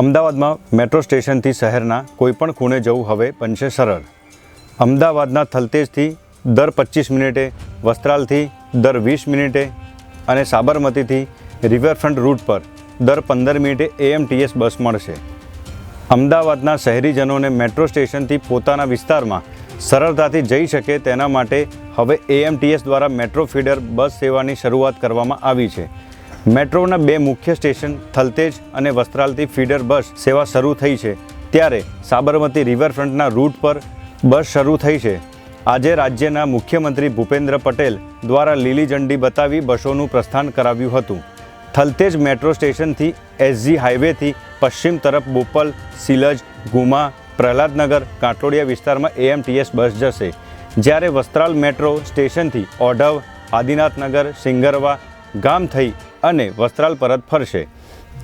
અમદાવાદમાં મેટ્રો સ્ટેશનથી શહેરના કોઈપણ ખૂણે જવું હવે બનશે સરળ. અમદાવાદના થલતેજથી દર પચીસ મિનિટે, વસ્ત્રાલથી દર વીસ મિનિટે અને સાબરમતીથી રિવરફ્રન્ટ રૂટ પર દર પંદર મિનિટે એએમટીએસ બસ મળશે. અમદાવાદના શહેરીજનોને મેટ્રો સ્ટેશનથી પોતાના વિસ્તારમાં સરળતાથી જઈ શકે તેના માટે હવે એએમટીએસ દ્વારા મેટ્રો ફીડર બસ સેવાની શરૂઆત કરવામાં આવી છે. મેટ્રોના બે મુખ્ય સ્ટેશન, થલતેજ અને વસ્ત્રાલથી ફીડર બસ સેવા શરૂ થઈ છે. ત્યારે સાબરમતી રિવરફ્રન્ટના રૂટ પર બસ શરૂ થઈ છે. આજે રાજ્યના મુખ્યમંત્રી ભૂપેન્દ્ર પટેલ દ્વારા લીલી ઝંડી બતાવી બસોનું પ્રસ્થાન કરાવ્યું હતું. થલતેજ મેટ્રો સ્ટેશનથી એસજી હાઈવેથી પશ્ચિમ તરફ બોપલ, સિલજ, ગુમા, પ્રહલાદનગર, કાંટોડિયા વિસ્તારમાં એએમટીએસ બસ જશે. જ્યારે વસ્ત્રાલ મેટ્રો સ્ટેશનથી ઓઢવ, આદિનાથનગર, સિંગરવા ગામ થઈ અને વસ્ત્રાલ પરત ફરશે.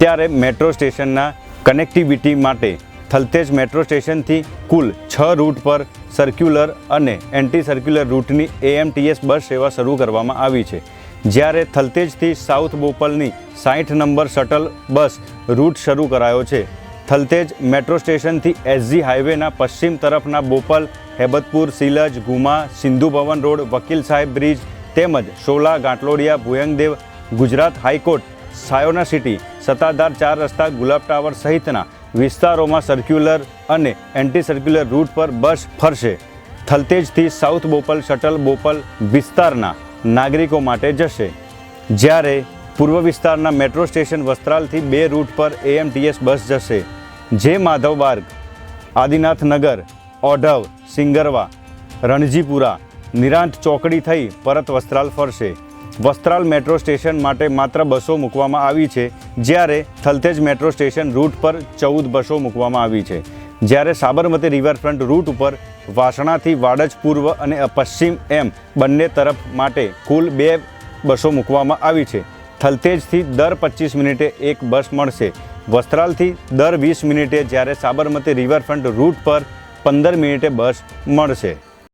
ત્યારે મેટ્રો સ્ટેશનના કનેક્ટિવિટી માટે થલતેજ મેટ્રો સ્ટેશનથી કુલ છ રૂટ પર સર્ક્યુલર અને એન્ટી સર્ક્યુલર રૂટની એએમટીએસ બસ સેવા શરૂ કરવામાં આવી છે. જ્યારે થલતેજથી સાઉથ બોપલની સાઠ નંબર શટલ બસ રૂટ શરૂ કરાયો છે. થલતેજ મેટ્રો સ્ટેશનથી એસજી હાઈવેના પશ્ચિમ તરફના બોપલ, હેબતપુર, સિલજ, ગુમા, સિંધુ ભવન રોડ, વકીલ સાહેબ બ્રિજ તેમજ Sola, Ghatlodia, Bhuyangdev Gujarat high court, Sayona city, Sattadhar ચાર રસ્તા ગુલાબ ટાવર સહિતના વિસ્તારોમાં સર્ક્યુલર અને એન્ટી સર્ક્યુલર રૂટ પર બસ ફરશે. થલતેજથી સાઉથ બોપલ શટલ બોપલ વિસ્તારના નાગરિકો માટે જશે. જ્યારે પૂર્વ વિસ્તારના મેટ્રો સ્ટેશન વસ્ત્રાલથી બે રૂટ પર એએમટીએસ બસ જશે. જે માધવ બાર્ગ આદિનાથ નગર ઓઢવ, સિંગરવા, રણજીપુરા, નિરાંત ચોકડી થઈ પરત વસ્ત્રાલ ફરશે. વસ્ત્રાલ મેટ્રો સ્ટેશન માટે માત્ર બસો મૂકવામાં આવી છે, જ્યારે થલતેજ મેટ્રો સ્ટેશન રૂટ પર ચૌદ બસો મૂકવામાં આવી છે. જ્યારે સાબરમતી રિવરફ્રન્ટ રૂટ ઉપર વાસણાથી વાડજ પૂર્વ અને પશ્ચિમ એમ બંને તરફ માટે કુલ બે બસો મૂકવામાં આવી છે. થલતેજથી દર પચીસ મિનિટે એક બસ મળશે. વસ્ત્રાલથી દર વીસ મિનિટે જ્યારે સાબરમતી રિવરફ્રન્ટ રૂટ પર પંદર મિનિટે બસ મળશે.